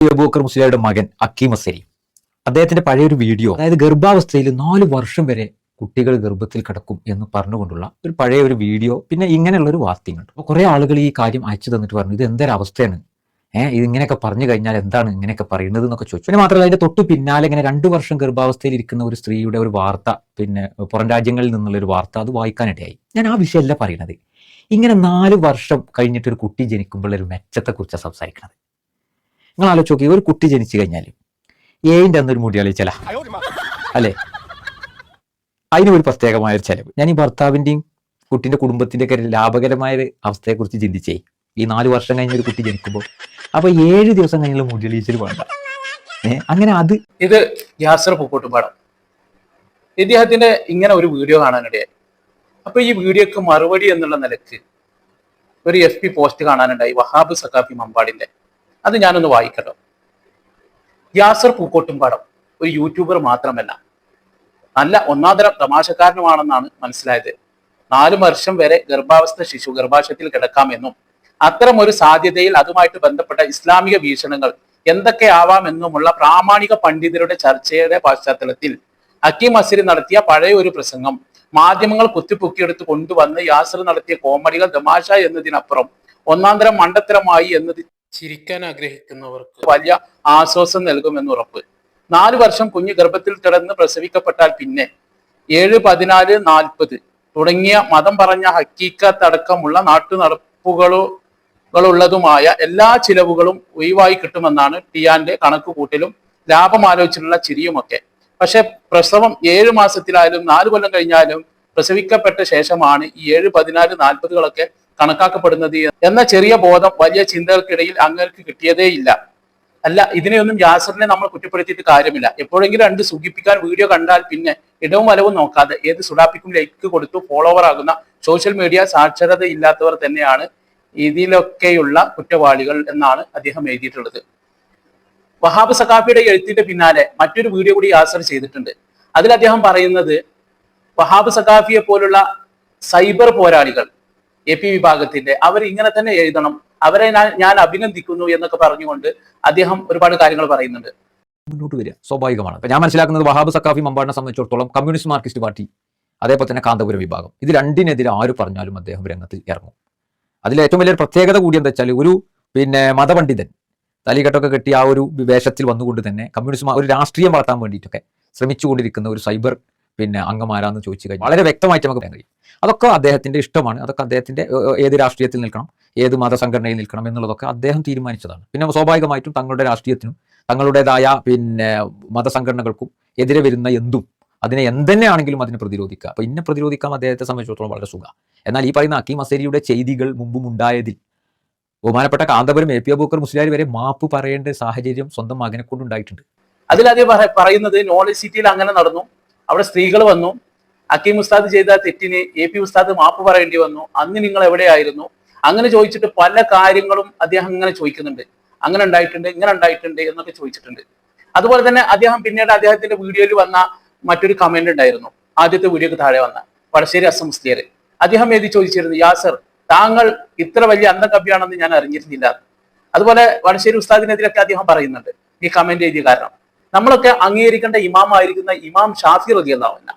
അബൂബക്കർ മുസ്ലിയുടെ മകൻ അക്കീം അസരി. അദ്ദേഹത്തിന്റെ പഴയൊരു വീഡിയോ അതായത് ഗർഭാവസ്ഥയിൽ നാല് വർഷം വരെ കുട്ടികൾ ഗർഭത്തിൽ കിടക്കും എന്ന് പറഞ്ഞുകൊണ്ടുള്ള ഒരു പഴയ ഒരു വീഡിയോ പിന്നെ ഇങ്ങനെയുള്ള ഒരു വാർത്തയുണ്ട്. അപ്പോൾ കുറെ ആളുകൾ ഈ കാര്യം അയച്ചു തന്നിട്ട് പറഞ്ഞു ഇത് എന്തൊരവസ്ഥയാണ് ഏഹ് ഇത് ഇങ്ങനെയൊക്കെ പറഞ്ഞു കഴിഞ്ഞാൽ എന്താണ് ഇങ്ങനെയൊക്കെ പറയുന്നത് എന്നൊക്കെ ചോദിച്ചു. പിന്നെ മാത്രമല്ല അതിന്റെ തൊട്ട് പിന്നാലെ ഇങ്ങനെ രണ്ടു വർഷം ഗർഭാവസ്ഥയിൽ ഇരിക്കുന്ന ഒരു സ്ത്രീയുടെ ഒരു വാർത്ത പിന്നെ പുറം രാജ്യങ്ങളിൽ നിന്നുള്ള ഒരു വാർത്ത അത് വായിക്കാനിടയായി. ഞാൻ ആ വിഷയമല്ല പറയുന്നത് ഇങ്ങനെ നാല് വർഷം കഴിഞ്ഞിട്ട് ഒരു കുട്ടി ജനിക്കുമ്പോൾ ഒരു മെച്ചത്തെക്കുറിച്ചാണ് സംസാരിക്കുന്നത് നിങ്ങൾ ആലോചിച്ച് നോക്കി ഒരു കുട്ടി ജനിച്ചു കഴിഞ്ഞാൽ ഏഴിന്റെ അന്നൊരു മുടി അളിച്ചല അല്ലേ? അതിന് ഒരു പ്രത്യേകമായ ഒരു ചെലവ്. ഞാൻ ഈ ഭർത്താവിന്റെയും കുട്ടിന്റെ കുടുംബത്തിന്റെ ഒക്കെ ലാഭകരമായ ഒരു അവസ്ഥയെക്കുറിച്ച് ചിന്തിച്ചേ. ഈ നാല് വർഷം കഴിഞ്ഞ ഒരു കുട്ടി ജനിക്കുമ്പോൾ. അപ്പോൾ ഏഴ് ദിവസം കഴിഞ്ഞുള്ള മുടി കളിച്ചൽ വേണ്ട. അങ്ങനെ അത് ഇത് യാസർ പൂക്കോട്ടുപാടം ഇദ്ദേഹത്തിന്റെ ഇങ്ങനെ ഒരു വീഡിയോ കാണാനിടയായി. അപ്പൊ ഈ വീഡിയോക്ക് മറുപടി എന്നുള്ള നിലയ്ക്ക് ഒരു എഫ് പി പോസ്റ്റ് കാണാനുണ്ടായി വഹാബ് സഖാഫി മമ്പാടിന്റെ അത് ഞാനൊന്ന് വായിക്കട്ടെ. യാസർ പൂക്കോട്ടുംപാടം ഒരു യൂട്യൂബർ മാത്രമല്ല. നല്ല ഒന്നാന്തരം തമാശക്കാരനുമാണെന്നാണ് മനസ്സിലായത്. നാലു വർഷം വരെ ഗർഭാവസ്ഥ ശിശു ഗർഭാശയത്തിൽ കിടക്കാമെന്നും അത്തരം ഒരു സാധ്യതയിൽ അതുമായിട്ട് ബന്ധപ്പെട്ട ഇസ്ലാമിക വീക്ഷണങ്ങൾ എന്തൊക്കെ ആവാമെന്നുമുള്ള പ്രാമാണിക പണ്ഡിതരുടെ ചർച്ചയുടെ പശ്ചാത്തലത്തിൽ ഹക്കീം അസിരി നടത്തിയ പഴയ ഒരു പ്രസംഗം മാധ്യമങ്ങൾ കുത്തിപ്പൊക്കിയെടുത്ത് കൊണ്ടുവന്ന് യാസർ നടത്തിയ കോമഡികൾ തമാശ എന്നതിനപ്പുറം ഒന്നാന്തരം മണ്ടത്തരമായി എന്നത് ചിരിക്കാൻ ആഗ്രഹിക്കുന്നവർക്ക് വലിയ ആശ്വാസം നൽകുമെന്ന് ഉറപ്പ്. നാല് വർഷം കുഞ്ഞ് ഗർഭത്തിൽ കിടന്ന് പ്രസവിക്കപ്പെട്ടാൽ പിന്നെ ഏഴ് പതിനാല് നാൽപ്പത് തുടങ്ങിയ മതം പറഞ്ഞ ഹക്കീക്കത്തടക്കമുള്ള നാട്ടു നടപ്പുകളുള്ളതുമായ എല്ലാ ചിലവുകളും ഒഴിവായി കിട്ടുമെന്നാണ് ടിയാന്റെ കണക്കുകൂട്ടലും ലാഭം ആലോചിച്ചുള്ള ചിരിയുമൊക്കെ. പക്ഷെ പ്രസവം ഏഴ് മാസത്തിലായാലും നാല് കൊല്ലം കഴിഞ്ഞാലും പ്രസവിക്കപ്പെട്ട ശേഷമാണ് ഈ ഏഴ് പതിനാല് നാൽപ്പതുകളൊക്കെ കണക്കാക്കപ്പെടുന്നത് എന്ന. ചെറിയ ബോധം വലിയ ചിന്തകൾക്കിടയിൽ അങ്ങേർക്ക് കിട്ടിയതേയില്ല അല്ല ഇതിനെയൊന്നും യാസറിനെ നമ്മൾ കുറ്റപ്പെടുത്തിയിട്ട് കാര്യമില്ല. എപ്പോഴെങ്കിലും രണ്ട് സുഖിപ്പിക്കാൻ വീഡിയോ കണ്ടാൽ പിന്നെ ഇടവും വലവും നോക്കാതെ ഏത് സുഡാപ്പിക്കും ലൈക്ക് കൊടുത്തു ഫോളോവർ ആകുന്ന സോഷ്യൽ മീഡിയ സാക്ഷരത ഇല്ലാത്തവർ തന്നെയാണ് ഇതിലൊക്കെയുള്ള കുറ്റവാളികൾ എന്നാണ് അദ്ദേഹം എഴുതിയിട്ടുള്ളത്. വഹാബ് സഖാഫിയുടെ എഴുത്തിന്റെ പിന്നാലെ മറ്റൊരു വീഡിയോ കൂടി യാസർ ചെയ്തിട്ടുണ്ട്. അതിൽ അദ്ദേഹം പറയുന്നത് വഹാബ് സഖാഫിയെ പോലുള്ള സൈബർ പോരാളികൾ എ പി വിഭാഗത്തിന്റെ അവർ ഇങ്ങനെ തന്നെ എഴുതണം. അവരെ ഞാൻ ഞാൻ അഭിനന്ദിക്കുന്നു എന്നൊക്കെ പറഞ്ഞുകൊണ്ട് അദ്ദേഹം ഒരുപാട് കാര്യങ്ങൾ പറയുന്നുണ്ട്. മുന്നോട്ട് വരിക. സ്വാഭാവികമാണ്. ഞാൻ മനസ്സിലാക്കുന്നത് വഹാബ് സക്കാഫി മമ്പാടിനെ സംബന്ധിച്ചിടത്തോളം കമ്മ്യൂണിസ്റ്റ് മാർക്സിസ്റ്റ് പാർട്ടി അതേപോലെ തന്നെ കാന്തപുരം വിഭാഗം ഇത് രണ്ടിനെതിരെ ആര് പറഞ്ഞാലും അദ്ദേഹം രംഗത്ത് ഇറങ്ങും. അതിൽ ഏറ്റവും വലിയൊരു പ്രത്യേകത കൂടി എന്താ വെച്ചാൽ ഒരു പിന്നെ മതപണ്ഡിതൻ തലികെട്ടൊക്കെ കെട്ടി ആ ഒരു വേഷത്തിൽ വന്നുകൊണ്ട് തന്നെ കമ്മ്യൂണിസ്റ്റ് ഒരു രാഷ്ട്രീയം വളർത്താൻ വേണ്ടിയിട്ടൊക്കെ ശ്രമിച്ചുകൊണ്ടിരിക്കുന്ന ഒരു സൈബർ പിന്നെ അംഗമാരാന്ന് ചോദിച്ചു കഴിഞ്ഞാൽ വളരെ വ്യക്തമായിട്ട് നമുക്ക് പറയാൻ കഴിയും. അതൊക്കെ അദ്ദേഹത്തിന്റെ ഇഷ്ടമാണ്. അതൊക്കെ അദ്ദേഹത്തിന്റെ ഏത് രാഷ്ട്രീയത്തിൽ നിൽക്കണം ഏത് മതസംഘടനയിൽ നിൽക്കണം എന്നുള്ളതൊക്കെ അദ്ദേഹം തീരുമാനിച്ചതാണ്. പിന്നെ സ്വാഭാവികമായിട്ടും തങ്ങളുടെ രാഷ്ട്രീയത്തിനും തങ്ങളുടേതായ പിന്നെ മതസംഘടനകൾക്കും എതിരെ വരുന്ന എന്തും അതിനെ എന്തെന്നെയാണെങ്കിലും അതിനെ പ്രതിരോധിക്കുക. അപ്പൊ ഇന്നെ പ്രതിരോധിക്കാൻ അദ്ദേഹത്തെ സംബന്ധിച്ചിടത്തോളം വളരെ സുഖ. എന്നാൽ ഈ പറയുന്ന അക്കീം അസേരിയുടെ ചെയ്തികൾ മുമ്പും ഉണ്ടായതിൽ ബഹുമാനപ്പെട്ട കാന്തപുരം എ പി അബൂക്കർ മുസ്ലിയാർ വരെ മാപ്പ് പറയേണ്ട സാഹചര്യം സ്വന്തം മകനെ കൊണ്ടുണ്ടായിട്ടുണ്ട്. അതിലാദ്യം പറ- പറയുന്നത് നോളജ് സിറ്റിയിൽ അങ്ങനെ നടന്നു. അവിടെ സ്ത്രീകൾ വന്നു. അക്കീം ഉസ്താദ് ചെയ്ത തെറ്റിന് എ പി ഉസ്താദ് മാപ്പ് പറയേണ്ടി വന്നു. അന്ന് നിങ്ങൾ എവിടെയായിരുന്നു? അങ്ങനെ ചോദിച്ചിട്ട് പല കാര്യങ്ങളും അദ്ദേഹം ഇങ്ങനെ ചോദിക്കുന്നുണ്ട്. അങ്ങനെ ഉണ്ടായിട്ടുണ്ട് ഇങ്ങനെ ഉണ്ടായിട്ടുണ്ട് എന്നൊക്കെ ചോദിച്ചിട്ടുണ്ട്. അതുപോലെ തന്നെ അദ്ദേഹം പിന്നീട് അദ്ദേഹത്തിന്റെ വീഡിയോയിൽ വന്ന മറ്റൊരു കമന്റ് ഉണ്ടായിരുന്നു. ആദ്യത്തെ വീഡിയോക്ക് താഴെ വന്ന പടശ്ശേരി അസം അദ്ദേഹം എഴുതി ചോദിച്ചിരുന്നു? യാസർ താങ്കൾ ഇത്ര വലിയ അന്തകവ്യാണെന്ന് ഞാൻ അറിഞ്ഞിരുന്നില്ല. അതുപോലെ വടശ്ശേരി ഉസ്താദിനെതിരൊക്കെ അദ്ദേഹം പറയുന്നുണ്ട്. ഈ കമന്റ് എഴുതിയ കാരണം. നമ്മളൊക്കെ അംഗീകരിക്കേണ്ട ഇമാം ആയിരിക്കുന്ന ഇമാം ഷാഫി റതിയല്ലാവില്ല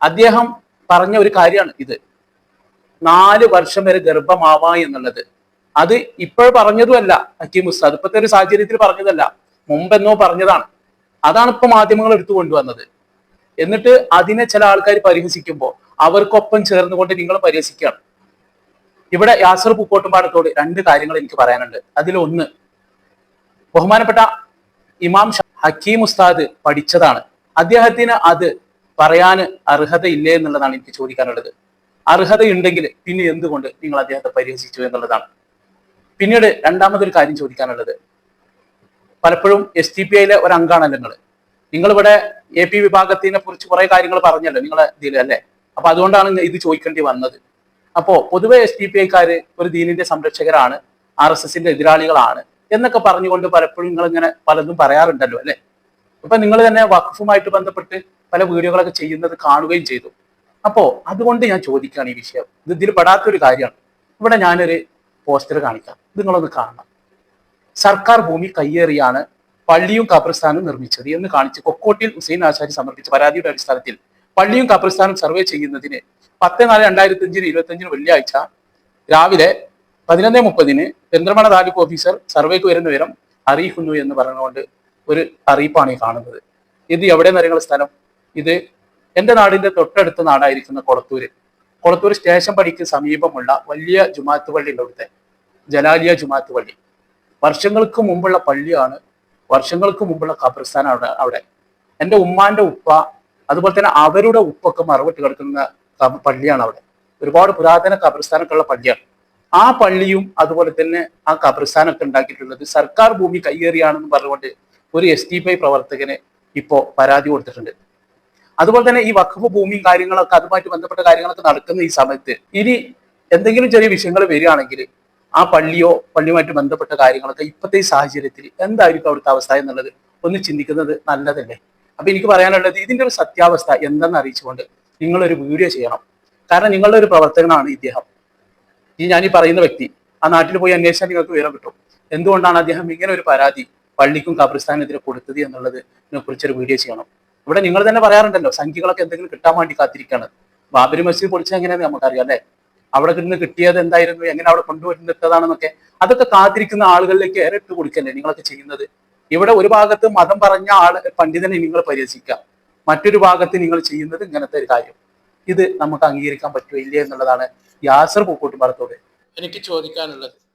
അദ്ദേഹം പറഞ്ഞ ഒരു കാര്യമാണ് ഇത്. നാല് വർഷം വരെ ഗർഭമാവാ എന്നുള്ളത്. അത് ഇപ്പോൾ പറഞ്ഞതുമല്ല ഹക്കീം ഉസ്താദ് ഇപ്പോഴത്തെ ഒരു സാഹചര്യത്തിൽ പറഞ്ഞതല്ല. മുമ്പെന്നോ പറഞ്ഞതാണ്. അതാണ് ഇപ്പൊ മാധ്യമങ്ങൾ എടുത്തു കൊണ്ടുവന്നത്. എന്നിട്ട് അതിനെ ചില ആൾക്കാർ പരിഹസിക്കുമ്പോൾ അവർക്കൊപ്പം ചേർന്നുകൊണ്ട് നിങ്ങൾ പരിഹസിക്കുകയാണ്. ഇവിടെ യാസർ പൂക്കോട്ടുംപാടത്തോട് രണ്ട് കാര്യങ്ങൾ എനിക്ക് പറയാനുണ്ട്. അതിലൊന്ന് ബഹുമാനപ്പെട്ട ഇമാം ഹക്കീം ഉസ്താദ് പഠിച്ചതാണ്. അദ്ദേഹത്തിന് അത് പറയാൻ അർഹതയില്ലേ എന്നുള്ളതാണ് എനിക്ക് ചോദിക്കാനുള്ളത്. അർഹതയുണ്ടെങ്കിൽ പിന്നെ എന്തുകൊണ്ട് നിങ്ങൾ അദ്ദേഹത്തെ പരിഹസിച്ചു എന്നുള്ളതാണ്. പിന്നീട് രണ്ടാമതൊരു കാര്യം ചോദിക്കാനുള്ളത്. പലപ്പോഴും എസ് ടി പി ഐയിലെ ഒരു നിങ്ങൾ നിങ്ങളിവിടെ എ പി വിഭാഗത്തിനെ കുറിച്ച് കുറെ കാര്യങ്ങൾ പറഞ്ഞല്ലോ നിങ്ങളെ ഇതിൽ അല്ലേ? അപ്പൊ അതുകൊണ്ടാണ് ഇത് ചോദിക്കേണ്ടി വന്നത്. അപ്പോ പൊതുവെ എസ് ടി പി ഐക്കാര് ഒരു ദീനിന്റെ സംരക്ഷകരാണ് ആർ എസ് എസിന്റെ എതിരാളികളാണ്. എന്നൊക്കെ പറഞ്ഞുകൊണ്ട് പലപ്പോഴും നിങ്ങൾ ഇങ്ങനെ പലതും പറയാറുണ്ടല്ലോ അല്ലെ? ഇപ്പൊ നിങ്ങൾ തന്നെ വഖഫുമായിട്ട് ബന്ധപ്പെട്ട് പല വീഡിയോകളൊക്കെ ചെയ്യുന്നത് കാണുകയും ചെയ്തു. അപ്പോ അതുകൊണ്ട് ഞാൻ ചോദിക്കുകയാണ് ഈ വിഷയം. ഇത് ഇതിൽ പെടാത്തൊരു കാര്യമാണ്. ഇവിടെ ഞാനൊരു പോസ്റ്റർ കാണിക്കാം. നിങ്ങളൊന്ന് കാണണം. സർക്കാർ ഭൂമി കയ്യേറിയാണ് പള്ളിയും കബ്രസ്ഥാനും നിർമ്മിച്ചത് എന്ന് കാണിച്ച് കൊക്കോട്ടിൽ ഹുസൈൻ ആശാരി സമർപ്പിച്ച പരാതിയുടെ അടിസ്ഥാനത്തിൽ പള്ളിയും കബ്രസ്ഥാനും സർവേ ചെയ്യുന്നതിന് പത്ത് നാല് രണ്ടായിരത്തി അഞ്ചിന് ഇരുപത്തി അഞ്ചിന് വെള്ളിയാഴ്ച രാവിലെ പതിനൊന്ന് മുപ്പതിന് പെന്തൽമണ താലൂക്ക് ഓഫീസർ സർവേക്ക് വരുന്ന വിവരം അറിയിക്കുന്നു എന്ന് പറഞ്ഞുകൊണ്ട് ഒരു അറിയിപ്പാണ് ഈ കാണുന്നത്. ഇത് എവിടെ നിറങ്ങൾ സ്ഥലം? ഇത് എന്റെ നാടിന്റെ തൊട്ടടുത്ത നാടായിരിക്കുന്ന കൊളത്തൂര്. കൊളത്തൂർ സ്റ്റേഷൻ പടിക്ക് സമീപമുള്ള വലിയ ജുമാത്ത് പള്ളി ഉണ്ട് അവിടുത്തെ. ജലാലിയ ജുമാത്ത് പള്ളി. വർഷങ്ങൾക്ക് മുമ്പുള്ള പള്ളിയാണ്. വർഷങ്ങൾക്ക് മുമ്പുള്ള ഖബർസ്ഥാനാണ് അവിടെ അവിടെ. എന്റെ ഉമ്മാന്റെ ഉപ്പ അതുപോലെ തന്നെ അവരുടെ ഉപ്പൊക്കെ മറവിട്ട് കിടക്കുന്ന പള്ളിയാണ് അവിടെ. ഒരുപാട് പുരാതന ഖബർസ്ഥാനൊക്കെ ഉള്ള പള്ളിയാണ്. ആ പള്ളിയും അതുപോലെ തന്നെ ആ കബ്രസ്ഥാനൊക്കെ ഉണ്ടാക്കിയിട്ടുള്ളത് സർക്കാർ ഭൂമി കയ്യേറിയാണെന്ന് പറഞ്ഞുകൊണ്ട് ഒരു എസ് ടി പി പ്രവർത്തകന് ഇപ്പോ പരാതി കൊടുത്തിട്ടുണ്ട്. അതുപോലെ തന്നെ ഈ വഖഫ് ഭൂമിയും കാര്യങ്ങളൊക്കെ അതുമായിട്ട് ബന്ധപ്പെട്ട കാര്യങ്ങളൊക്കെ നടക്കുന്ന ഈ സമയത്ത് ഇനി എന്തെങ്കിലും ചെറിയ വിഷയങ്ങൾ വരികയാണെങ്കിൽ ആ പള്ളിയോ പള്ളിയുമായിട്ട് ബന്ധപ്പെട്ട കാര്യങ്ങളൊക്കെ ഇപ്പോഴത്തെ ഈ സാഹചര്യത്തിൽ എന്തായിരിക്കും അവിടുത്തെ അവസ്ഥ എന്നുള്ളത് ഒന്ന് ചിന്തിക്കുന്നത് നല്ലതല്ലേ? അപ്പൊ എനിക്ക് പറയാനുള്ളത് ഇതിന്റെ ഒരു സത്യാവസ്ഥ എന്തെന്ന് അറിയിച്ചുകൊണ്ട് നിങ്ങളൊരു വീഡിയോ ചെയ്യണം. കാരണം നിങ്ങളുടെ ഒരു പ്രവർത്തകനാണ് ഇദ്ദേഹം. ഈ ഞാൻ ഈ പറയുന്ന വ്യക്തി ആ നാട്ടിൽ പോയി അന്വേഷിച്ചാൽ നിങ്ങൾക്ക് വിവരം കിട്ടും. എന്തുകൊണ്ടാണ് അദ്ദേഹം ഇങ്ങനെ ഒരു പരാതി പള്ളിക്കും കബ്രിസ്ഥാനെതിരെ കൊടുത്തത് എന്നുള്ളത് കുറിച്ചൊരു വീഡിയോ ചെയ്യണം. ഇവിടെ നിങ്ങൾ തന്നെ പറയാറുണ്ടല്ലോ സംഖ്യകളൊക്കെ എന്തെങ്കിലും കിട്ടാൻ വേണ്ടി കാത്തിരിക്കുകയാണ് ബാബരി മസ്ജിദ് പൊളിച്ചത് എങ്ങനെയാന്ന് നമുക്കറിയാം അല്ലേ? അവിടെ നിന്ന് കിട്ടിയത് എന്തായിരുന്നു എങ്ങനെ അവിടെ കൊണ്ടുവരുന്നിട്ടതാണെന്നൊക്കെ. അതൊക്കെ കാത്തിരിക്കുന്ന ആളുകളിലേക്ക് ഏറെ ഇട്ട് കൊടുക്കല്ലേ നിങ്ങളൊക്കെ ചെയ്യുന്നത്? ഇവിടെ ഒരു ഭാഗത്ത് മതം പറഞ്ഞ ആൾ പണ്ഡിതനെ നിങ്ങൾ പരിഹസിക്കാം മറ്റൊരു ഭാഗത്ത് നിങ്ങൾ ചെയ്യുന്നത് ഇങ്ങനത്തെ ഒരു കാര്യം. ഇത് നമുക്ക് അംഗീകരിക്കാൻ പറ്റുമോ ഇല്ലേ എന്നുള്ളതാണ് യാസർ പൂക്കോട്ടുപാടത്തോട്. എനിക്ക് ചോദിക്കാനുള്ളത്.